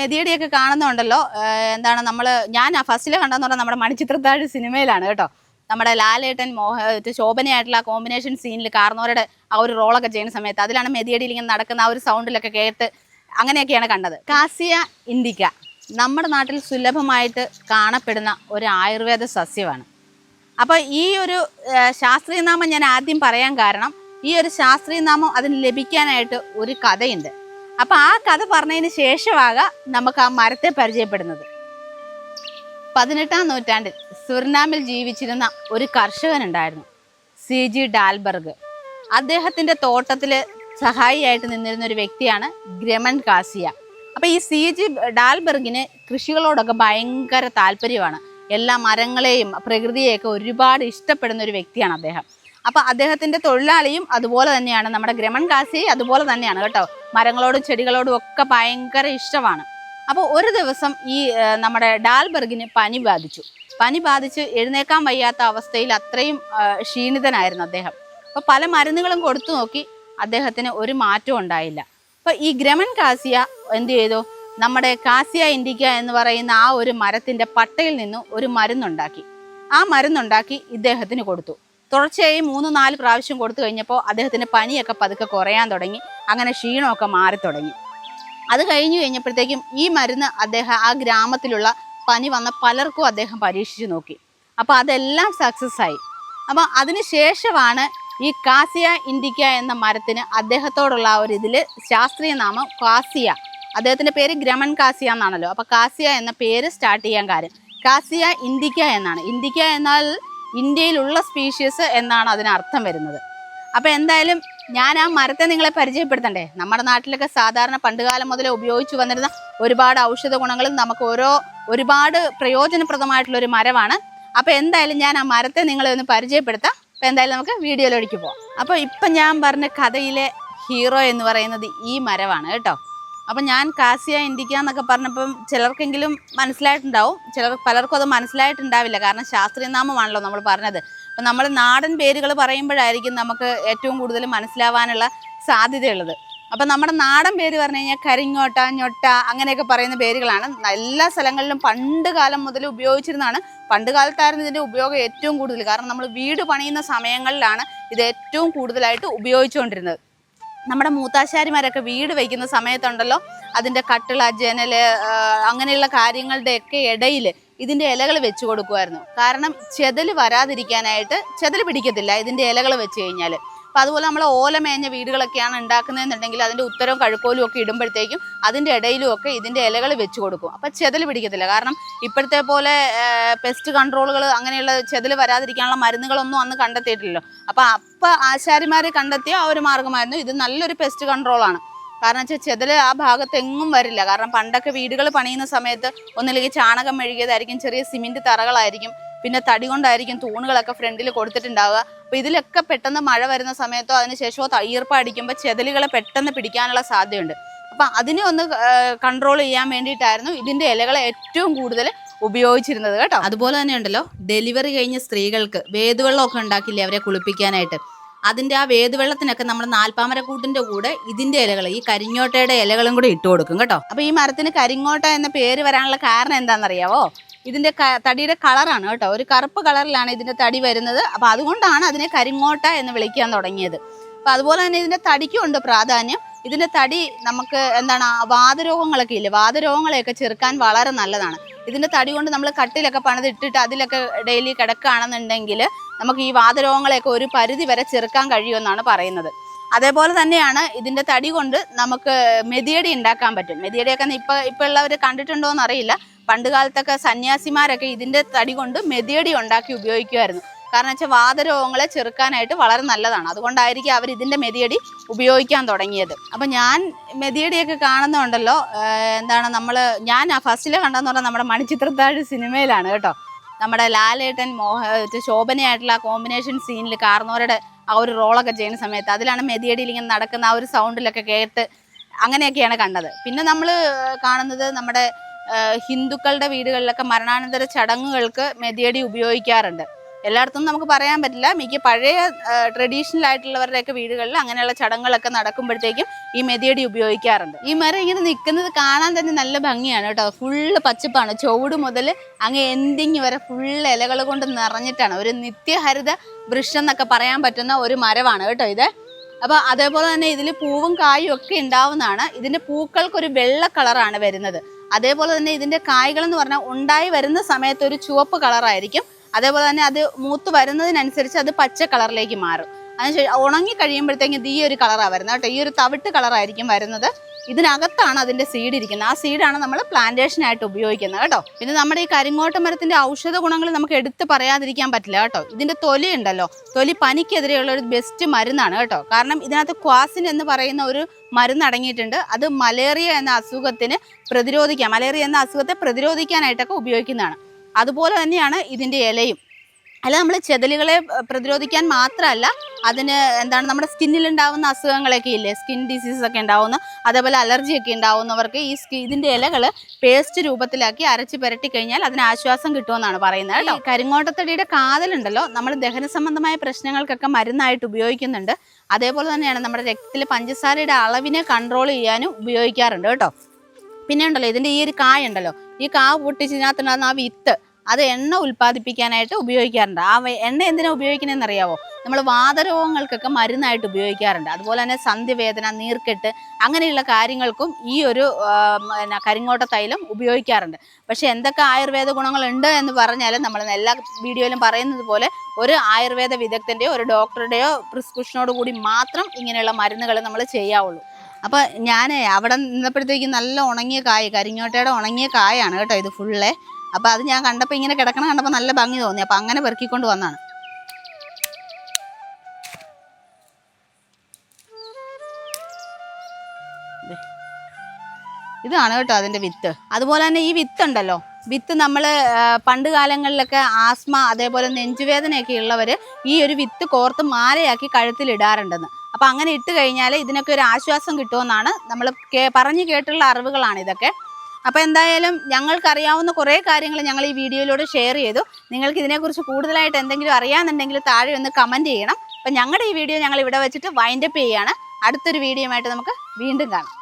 മെതിയടിയൊക്കെ കാണുന്നുണ്ടല്ലോ. എന്താണ് നമ്മൾ ഞാൻ ഫസ്റ്റിൽ കണ്ടെന്ന് പറഞ്ഞാൽ നമ്മുടെ മണിച്ചിത്രത്താഴ് സിനിമയിലാണ് കേട്ടോ. നമ്മുടെ ലാലേട്ടൻ മോഹ ശോഭനയായിട്ടുള്ള കോമ്പിനേഷൻ സീനിൽ കാർന്നോരുടെ ആ ഒരു റോളൊക്കെ ചെയ്യുന്ന സമയത്ത് അതിലാണ് മെതിയടിയിൽ ഇങ്ങനെ നടക്കുന്ന ആ ഒരു സൗണ്ടിലൊക്കെ കേട്ട് അങ്ങനെയൊക്കെയാണ് കണ്ടത്. കാസിയ ഇൻഡിക്ക നമ്മുടെ നാട്ടിൽ സുലഭമായിട്ട് കാണപ്പെടുന്ന ഒരു ആയുർവേദ സസ്യമാണ്. അപ്പോൾ ഈ ഒരു ശാസ്ത്രീയനാമം ശാസ്ത്രീയ നാമം ഞാൻ ആദ്യം പറയാൻ കാരണം ഈ ഒരു ശാസ്ത്രീയനാമം അതിന് ലഭിക്കാനായിട്ട് ഒരു കഥയുണ്ട്. അപ്പോൾ ആ കഥ പറഞ്ഞതിന് ശേഷമാകാം നമുക്ക് ആ മരത്തെ പരിചയപ്പെടുന്നത്. പതിനെട്ടാം നൂറ്റാണ്ടിൽ സുർനാമിൽ ജീവിച്ചിരുന്ന ഒരു കർഷകനുണ്ടായിരുന്നു സി ജി ഡാൽബർഗ്. അദ്ദേഹത്തിന്റെ തോട്ടത്തിൽ സഹായിയായിട്ട് നിന്നിരുന്ന ഒരു വ്യക്തിയാണ് ഗ്രമൻ കാസിയ. അപ്പോൾ ഈ സി ജി ഡാൽബർഗിന് കൃഷികളോടൊക്കെ ഭയങ്കര താല്പര്യമാണ്. എല്ലാ മരങ്ങളെയും പ്രകൃതിയെയൊക്കെ ഒരുപാട് ഇഷ്ടപ്പെടുന്ന ഒരു വ്യക്തിയാണ് അദ്ദേഹം. അപ്പോൾ അദ്ദേഹത്തിന്റെ തൊഴിലാളിയും അതുപോലെ തന്നെയാണ്. നമ്മുടെ ഗ്രമൺ കാസി അതുപോലെ തന്നെയാണ് കേട്ടോ. മരങ്ങളോടും ചെടികളോടും ഒക്കെ ഭയങ്കര ഇഷ്ടമാണ്. അപ്പോൾ ഒരു ദിവസം ഈ നമ്മുടെ ഡാൽബർഗിന് പനി ബാധിച്ചു. പനി ബാധിച്ച് എഴുന്നേക്കാൻ വയ്യാത്ത അവസ്ഥയിൽ അത്രയും ക്ഷീണിതനായിരുന്നു അദ്ദേഹം. അപ്പോൾ പല മരുന്നുകളും കൊടുത്തു നോക്കി അദ്ദേഹത്തിന് ഒരു മാറ്റവും ഉണ്ടായില്ല. അപ്പോൾ ഈ ഗ്രമൻ കാസിയ എന്ത് ചെയ്തു? നമ്മുടെ കാസിയ ഇൻഡിക്ക എന്ന് പറയുന്ന ആ ഒരു മരത്തിന്റെ പട്ടയിൽ നിന്നും ഒരു മരുന്നുണ്ടാക്കി. ആ മരുന്നുണ്ടാക്കി ഇദ്ദേഹത്തിന് കൊടുത്തു. തുടർച്ചയായി മൂന്ന് നാല് പ്രാവശ്യം കൊടുത്തു കഴിഞ്ഞപ്പോൾ അദ്ദേഹത്തിന് പനിയൊക്കെ പതുക്കെ കുറയാൻ തുടങ്ങി. അങ്ങനെ ക്ഷീണമൊക്കെ മാറി തുടങ്ങി. അത് കഴിഞ്ഞു കഴിഞ്ഞപ്പോഴത്തേക്കും ഈ മരുന്ന് അദ്ദേഹം ആ ഗ്രാമത്തിലുള്ള പനി വന്ന പലർക്കും അദ്ദേഹം പരീക്ഷിച്ചു നോക്കി. അപ്പോൾ അതെല്ലാം സക്സസ് ആയി. അപ്പോൾ അതിന് ശേഷമാണ് ഈ കാസിയ ഇൻഡിക്ക എന്ന മരത്തിന് അദ്ദേഹത്തോടുള്ള ആ ഒരു ഇതിൽ ശാസ്ത്രീയ നാമം കാസിയ. അദ്ദേഹത്തിന്റെ പേര് ഗ്രമൻ കാസിയ എന്നാണല്ലോ. അപ്പോൾ കാസിയ എന്ന പേര് സ്റ്റാർട്ട് ചെയ്യാൻ കാര്യം. കാസിയ ഇൻഡിക്ക എന്നാണ്. ഇൻഡിക്ക എന്നാൽ ഇന്ത്യയിലുള്ള സ്പീഷ്യസ് എന്നാണ് അതിന് അർത്ഥം വരുന്നത്. അപ്പോൾ എന്തായാലും ഞാൻ ആ മരത്തെ നിങ്ങളെ പരിചയപ്പെടുത്തണ്ടേ? നമ്മുടെ നാട്ടിലൊക്കെ സാധാരണ പണ്ടുകാലം മുതലേ ഉപയോഗിച്ചു വന്നിരുന്ന ഒരുപാട് ഔഷധ ഗുണങ്ങളും നമുക്ക് ഓരോ ഒരുപാട് പ്രയോജനപ്രദമായിട്ടുള്ള ഒരു മരമാണ്. അപ്പോൾ എന്തായാലും ഞാൻ ആ മരത്തെ നിങ്ങളെ ഒന്ന് പരിചയപ്പെടുത്താം. അപ്പോൾ എന്തായാലും നമുക്ക് വീഡിയോയിലേക്ക് പോകാം അപ്പോൾ ഇപ്പം ഞാൻ പറഞ്ഞ കഥയിലെ ഹീറോ എന്ന് പറയുന്നത് ഈ മരമാണ് കേട്ടോ. അപ്പം ഞാൻ കാസിയ ഇൻഡിക്ക എന്നൊക്കെ പറഞ്ഞപ്പം ചിലർക്കെങ്കിലും മനസ്സിലായിട്ടുണ്ടാവും. ചിലർ പലർക്കും അത് മനസ്സിലായിട്ടുണ്ടാവില്ല. കാരണം ശാസ്ത്രീയ നാമമാണല്ലോ നമ്മൾ പറഞ്ഞത്. അപ്പം നമ്മൾ നാടൻ പേരുകൾ പറയുമ്പോഴായിരിക്കും നമുക്ക് ഏറ്റവും കൂടുതൽ മനസ്സിലാവാനുള്ള സാധ്യതയുള്ളത്. അപ്പം നമ്മുടെ നാടൻ പേര് പറഞ്ഞു കഴിഞ്ഞാൽ കരിങ്ങോട്ട ഞൊട്ട അങ്ങനെയൊക്കെ പറയുന്ന പേരുകളാണ്. എല്ലാ സ്ഥലങ്ങളിലും പണ്ട് കാലം മുതൽ ഉപയോഗിച്ചിരുന്നതാണ്. പണ്ട് കാലത്തായിരുന്നു ഇതിന്റെ ഉപയോഗം ഏറ്റവും കൂടുതൽ. കാരണം നമ്മൾ വീട് പണിയുന്ന സമയങ്ങളിലാണ് ഇത് ഏറ്റവും കൂടുതലായിട്ട് ഉപയോഗിച്ചുകൊണ്ടിരുന്നത്. നമ്മുടെ മൂത്താശാരിമാരൊക്കെ വീട് വയ്ക്കുന്ന സമയത്തുണ്ടല്ലോ അതിന്റെ കട്ടിള ജനൽ അങ്ങനെയുള്ള കാര്യങ്ങളുടെയൊക്കെ ഇടയിൽ ഇതിന്റെ ഇലകൾ വെച്ച് കൊടുക്കുമായിരുന്നു. കാരണം ചെതൽ വരാതിരിക്കാനായിട്ട് ചെതൽ പിടിക്കത്തില്ല ഇതിന്റെ ഇലകൾ വെച്ച് കഴിഞ്ഞാൽ അപ്പം അതുപോലെ നമ്മൾ ഓല മേഞ്ഞ വീടുകളൊക്കെയാണ് ഉണ്ടാക്കുന്നതെന്നുണ്ടെങ്കിൽ അതിന്റെ ഉത്തരവും കഴുക്കോലും ഒക്കെ ഇടുമ്പോഴത്തേക്കും അതിന്റെ ഇടയിലും ഒക്കെ ഇതിന്റെ ഇലകൾ വെച്ച് കൊടുക്കും. അപ്പം ചെതൽ പിടിക്കത്തില്ല. കാരണം ഇപ്പോഴത്തെ പോലെ പെസ്റ്റ് കൺട്രോളുകൾ അങ്ങനെയുള്ള ചെതൽ വരാതിരിക്കാനുള്ള മരുന്നുകളൊന്നും അന്ന് കണ്ടെത്തിയിട്ടില്ലല്ലോ. അപ്പം അപ്പം ആശാരിമാർ കണ്ടെത്തിയ ആ ഒരു മാർഗമായിരുന്നു. ഇത് നല്ലൊരു പെസ്റ്റ് കൺട്രോളാണ് കാരണം വെച്ചാൽ ചെതൽ ആ ഭാഗത്ത് എങ്ങും വരില്ല. കാരണം പണ്ടൊക്കെ വീടുകൾ പണിയുന്ന സമയത്ത് ഒന്നില്ലെങ്കിൽ ചാണകം മെഴുകിയതായിരിക്കും ചെറിയ സിമെന്റ് തറകളായിരിക്കും. പിന്നെ തടി കൊണ്ടായിരിക്കും തൂണുകളൊക്കെ ഫ്രണ്ടിൽ കൊടുത്തിട്ടുണ്ടാവുക. അപ്പോൾ ഇതിലൊക്കെ പെട്ടെന്ന് മഴ വരുന്ന സമയത്തോ അതിനുശേഷമോ തയ്യർപ്പ് അടിക്കുമ്പോൾ ചെതലുകളെ പെട്ടെന്ന് പിടിക്കാനുള്ള സാധ്യതയുണ്ട്. അപ്പം അതിനെ ഒന്ന് കൺട്രോൾ ചെയ്യാൻ വേണ്ടിയിട്ടായിരുന്നു ഇതിന്റെ ഇലകളെ ഏറ്റവും കൂടുതൽ ഉപയോഗിച്ചിരുന്നത് കേട്ടോ. അതുപോലെ തന്നെ ഉണ്ടല്ലോ ഡെലിവറി കഴിഞ്ഞ സ്ത്രീകൾക്ക് വേദുവെള്ളമൊക്കെ ഉണ്ടാക്കില്ലേ അവരെ കുളിപ്പിക്കാനായിട്ട്. അതിന്റെ ആ വേദുവെള്ളത്തിനൊക്കെ നമ്മൾ നാൽപ്പാമരക്കൂട്ടിന്റെ കൂടെ ഇതിന്റെ ഇലകൾ ഈ കരിങ്ങോട്ടയുടെ ഇലകളും കൂടെ ഇട്ട് കൊടുക്കും കേട്ടോ. അപ്പോൾ ഈ മരത്തിന് കരിങ്ങോട്ട എന്ന പേര് വരാനുള്ള കാരണം എന്താണെന്നറിയാവോ? ഇതിന്റെ തടിയുടെ കളറാണ് കേട്ടോ. ഒരു കറുപ്പ് കളറിലാണ് ഇതിന്റെ തടി വരുന്നത്. അപ്പോൾ അതുകൊണ്ടാണ് അതിനെ കരിങ്ങോട്ട എന്ന് വിളിക്കാൻ തുടങ്ങിയത്. അപ്പോൾ അതുപോലെ തന്നെ ഇതിന്റെ തടിക്കും ഉണ്ട് പ്രാധാന്യം. ഇതിന്റെ തടി നമുക്ക് എന്താണ് വാതരോഗങ്ങളൊക്കെ ഇല്ലേ വാതരോഗങ്ങളെയൊക്കെ ചെറുക്കാൻ വളരെ നല്ലതാണ്. ഇതിന്റെ തടി കൊണ്ട് നമ്മൾ കട്ടിലൊക്കെ പണിതിട്ടിട്ട് അതിലൊക്കെ ഡെയിലി കിടക്കുകയാണെന്നുണ്ടെങ്കിൽ നമുക്ക് ഈ വാതരോഗങ്ങളെയൊക്കെ ഒരു പരിധി വരെ ചെറുക്കാൻ കഴിയുമെന്നാണ് പറയുന്നത്. അതേപോലെ തന്നെയാണ് ഇതിന്റെ തടി കൊണ്ട് നമുക്ക് മെതിയടി ഉണ്ടാക്കാൻ പറ്റും. മെതിയടിയൊക്കെ ഇപ്പോൾ ഇപ്പോൾ ഉള്ളവർ കണ്ടിട്ടുണ്ടോ എന്നറിയില്ല പണ്ട് കാലത്തൊക്കെ സന്യാസിമാരൊക്കെ ഇതിന്റെ തടി കൊണ്ട് മെതിയടി ഉണ്ടാക്കി ഉപയോഗിക്കുമായിരുന്നു കാരണം വെച്ചാൽ വാതരോഗങ്ങളെ ചെറുക്കാനായിട്ട് വളരെ നല്ലതാണ്. അതുകൊണ്ടായിരിക്കും അവർ ഇതിന്റെ മെതിയടി ഉപയോഗിക്കാൻ തുടങ്ങിയത്. അപ്പം ഞാൻ മെതിയടിയൊക്കെ കാണുന്നുണ്ടല്ലോ എന്താണ് നമ്മൾ ഞാൻ ആ ഫസ്റ്റിൽ കണ്ടതെന്ന് പറഞ്ഞാൽ നമ്മുടെ മണിച്ചിത്രത്താഴ് സിനിമയിലാണ് കേട്ടോ. നമ്മുടെ ലാലേട്ടൻ മോഹ ശോഭനയായിട്ടുള്ള ആ കോമ്പിനേഷൻ സീനിൽ കാർന്നോരുടെ ആ ഒരു റോളൊക്കെ ചെയ്യുന്ന സമയത്ത് അതിലാണ് മെതിയടിയിൽ ഇങ്ങനെ നടക്കുന്ന ആ ഒരു സൗണ്ടിലൊക്കെ കേട്ട് അങ്ങനെയൊക്കെയാണ് കണ്ടത്. പിന്നെ നമ്മൾ കാണുന്നത് നമ്മുടെ ഹിന്ദുക്കളുടെ വീടുകളിലൊക്കെ മരണാനന്തര ചടങ്ങുകൾക്ക് മെതിയടി ഉപയോഗിക്കാറുണ്ട്. എല്ലായിടത്തും നമുക്ക് പറയാൻ പറ്റില്ല. മിക്ക പഴയ ട്രഡീഷണൽ ആയിട്ടുള്ളവരുടെയൊക്കെ വീടുകളിൽ അങ്ങനെയുള്ള ചടങ്ങുകളൊക്കെ നടക്കുമ്പോഴത്തേക്കും ഈ മെതിയടി ഉപയോഗിക്കാറുണ്ട്. ഈ മരം ഇങ്ങനെ നിൽക്കുന്നത് കാണാൻ തന്നെ നല്ല ഭംഗിയാണ് കേട്ടോ. ഫുള്ള് പച്ചപ്പാണ്. ചുവട് മുതൽ അങ്ങ് എന്തിങ് വരെ ഫുള്ള് ഇലകൾ കൊണ്ട് നിറഞ്ഞിട്ടാണ്. ഒരു നിത്യഹരിത വൃക്ഷം എന്നൊക്കെ പറയാൻ പറ്റുന്ന ഒരു മരമാണ് കേട്ടോ ഇത്. അപ്പോൾ അതേപോലെ തന്നെ ഇതിൽ പൂവും കായും ഒക്കെ ഉണ്ടാവുന്നതാണ്. ഇതിന്റെ പൂക്കൾക്കൊരു വെള്ള കളറാണ് വരുന്നത്. അതേപോലെ തന്നെ ഇതിന്റെ കായ്കൾ എന്ന് പറഞ്ഞാൽ ഉണ്ടായി വരുന്ന സമയത്ത് ഒരു ചുവപ്പ് കളറായിരിക്കും. അതേപോലെ തന്നെ അത് മൂത്ത് വരുന്നതിനനുസരിച്ച് അത് പച്ച കളറിലേക്ക് മാറും. അതിനുശേഷം ഉണങ്ങി കഴിയുമ്പോഴത്തേക്കും ഇത് ഈ ഒരു കളറാണ് വരുന്നത് കേട്ടോ. ഈ ഒരു തവിട്ട് കളറായിരിക്കും വരുന്നത്. ഇതിനകത്താണ് അതിന്റെ സീഡ് ഇരിക്കുന്നത്. ആ സീഡാണ് നമ്മൾ പ്ലാന്റേഷനായിട്ട് ഉപയോഗിക്കുന്നത് കേട്ടോ. പിന്നെ നമ്മുടെ ഈ കരിങ്ങോട്ട മരത്തിന്റെ ഔഷധ ഗുണങ്ങൾ നമുക്ക് എടുത്ത് പറയാതിരിക്കാൻ പറ്റില്ല കേട്ടോ. ഇതിന്റെ തൊലി ഉണ്ടല്ലോ. തൊലി പനിക്കെതിരെയുള്ള ഒരു ബെസ്റ്റ് മരുന്നാണ് കേട്ടോ. കാരണം ഇതിനകത്ത് ക്വാസിൻ എന്ന് പറയുന്ന ഒരു മരുന്ന് അടങ്ങിയിട്ടുണ്ട്. അത് മലേറിയ എന്ന അസുഖത്തിന് പ്രതിരോധിക്കാം. മലേറിയ എന്ന അസുഖത്തെ പ്രതിരോധിക്കാനായിട്ടൊക്കെ ഉപയോഗിക്കുന്നതാണ്. അതുപോലെ തന്നെയാണ് ഇതിന്റെ ഇലയും. അല്ല നമ്മൾ ചെതലുകളെ പ്രതിരോധിക്കാൻ മാത്രമല്ല അതിന് എന്താണ് നമ്മുടെ സ്കിന്നിൽ ഉണ്ടാവുന്ന അസുഖങ്ങളൊക്കെ ഇല്ലേ? സ്കിൻ ഡിസീസസ് ഒക്കെ ഉണ്ടാവുന്ന അതേപോലെ അലർജി ഒക്കെ ഉണ്ടാവുന്നവർക്ക് ഈ സ്കി ഇതിന്റെ ഇലകൾ പേസ്റ്റ് രൂപത്തിലാക്കി അരച്ച് പുരട്ടി കഴിഞ്ഞാൽ അതിന് ആശ്വാസം കിട്ടുമെന്നാണ് പറയുന്നത് കേട്ടോ. കരിങ്ങോട്ടത്തടിയുടെ കാതലുണ്ടല്ലോ നമ്മൾ ദഹന സംബന്ധമായ പ്രശ്നങ്ങൾക്കൊക്കെ മരുന്നായിട്ട് ഉപയോഗിക്കുന്നുണ്ട്. അതേപോലെ തന്നെയാണ് നമ്മുടെ രക്തത്തിൽ പഞ്ചസാരയുടെ അളവിനെ കൺട്രോൾ ചെയ്യാനും ഉപയോഗിക്കാറുണ്ട് കേട്ടോ. പിന്നെ ഉണ്ടല്ലോ ഇതിന്റെ ഈ ഒരു കായ ഉണ്ടല്ലോ ഈ കാ പൊട്ടിച്ചതിനകത്തുണ്ടാകുന്ന ആ വിത്ത് അത് എണ്ണ ഉൽപ്പാദിപ്പിക്കാനായിട്ട് ഉപയോഗിക്കാറുണ്ട്. ആ എണ്ണ എന്തിനാ ഉപയോഗിക്കണമെന്ന് അറിയാവോ? നമ്മൾ വാതരോഗങ്ങൾക്കൊക്കെ മരുന്നായിട്ട് ഉപയോഗിക്കാറുണ്ട്. അതുപോലെ തന്നെ സന്ധിവേദന നീർക്കെട്ട് അങ്ങനെയുള്ള കാര്യങ്ങൾക്കും ഈ ഒരു പിന്നെ കരിങ്ങോട്ട തൈലം ഉപയോഗിക്കാറുണ്ട്. പക്ഷേ എന്തൊക്കെ ആയുർവേദ ഗുണങ്ങളുണ്ട് എന്ന് പറഞ്ഞാൽ നമ്മൾ എല്ലാ വീഡിയോയിലും പറയുന്നത് പോലെ ഒരു ആയുർവേദ വിദഗ്ധന്റെയോ ഒരു ഡോക്ടറുടെയോ പ്രിസ്ക്രിപ്ഷനോട് കൂടി മാത്രം ഇങ്ങനെയുള്ള മരുന്നുകൾ നമ്മൾ ചെയ്യാവുള്ളൂ. അപ്പോൾ ഞാൻ അവിടെ നിന്നപ്പോഴത്തേക്കും നല്ല ഉണങ്ങിയ കായ കരിങ്ങോട്ടയുടെ ഉണങ്ങിയ കായാണ് കേട്ടോ ഇത് ഫുള്ളേ. അപ്പോൾ അത് ഞാൻ കണ്ടപ്പോൾ ഇങ്ങനെ കിടക്കണം കണ്ടപ്പോൾ നല്ല ഭംഗി തോന്നി. അപ്പോൾ അങ്ങനെ പെറുക്കിക്കൊണ്ട് വന്നാണ് ഇതാണ് കേട്ടോ അതിന്റെ വിത്ത്. അതുപോലെ തന്നെ ഈ വിത്ത് ഉണ്ടല്ലോ. വിത്ത് നമ്മൾ പണ്ട് കാലങ്ങളിലൊക്കെ ആസ്മ അതേപോലെ നെഞ്ചുവേദനയൊക്കെ ഉള്ളവർ ഈ ഒരു വിത്ത് കോർത്ത് മാലയാക്കി കഴുത്തിൽ ഇടാറുണ്ടെന്ന്. അപ്പം അങ്ങനെ ഇട്ട് കഴിഞ്ഞാൽ ഇതിനൊക്കെ ഒരു ആശ്വാസം കിട്ടുമെന്നാണ് നമ്മൾ പറഞ്ഞു കേട്ടുള്ള അറിവുകളാണ് ഇതൊക്കെ. അപ്പോൾ എന്തായാലും ഞങ്ങൾക്കറിയാവുന്ന കുറേ കാര്യങ്ങൾ ഞങ്ങൾ ഈ വീഡിയോയിലൂടെ ഷെയർ ചെയ്തു. നിങ്ങൾക്ക് ഇതിനെക്കുറിച്ച് കൂടുതലായിട്ട് എന്തെങ്കിലും അറിയാമെന്നുണ്ടെങ്കിൽ താഴെ ഒന്ന് കമന്റ് ചെയ്യണം. അപ്പം ഞങ്ങളുടെ ഈ വീഡിയോ ഞങ്ങൾ ഇവിടെ വെച്ചിട്ട് വൈൻഡപ്പ് ചെയ്യുകയാണ്. അടുത്തൊരു വീഡിയോയുമായിട്ട് നമുക്ക് വീണ്ടും കാണാം.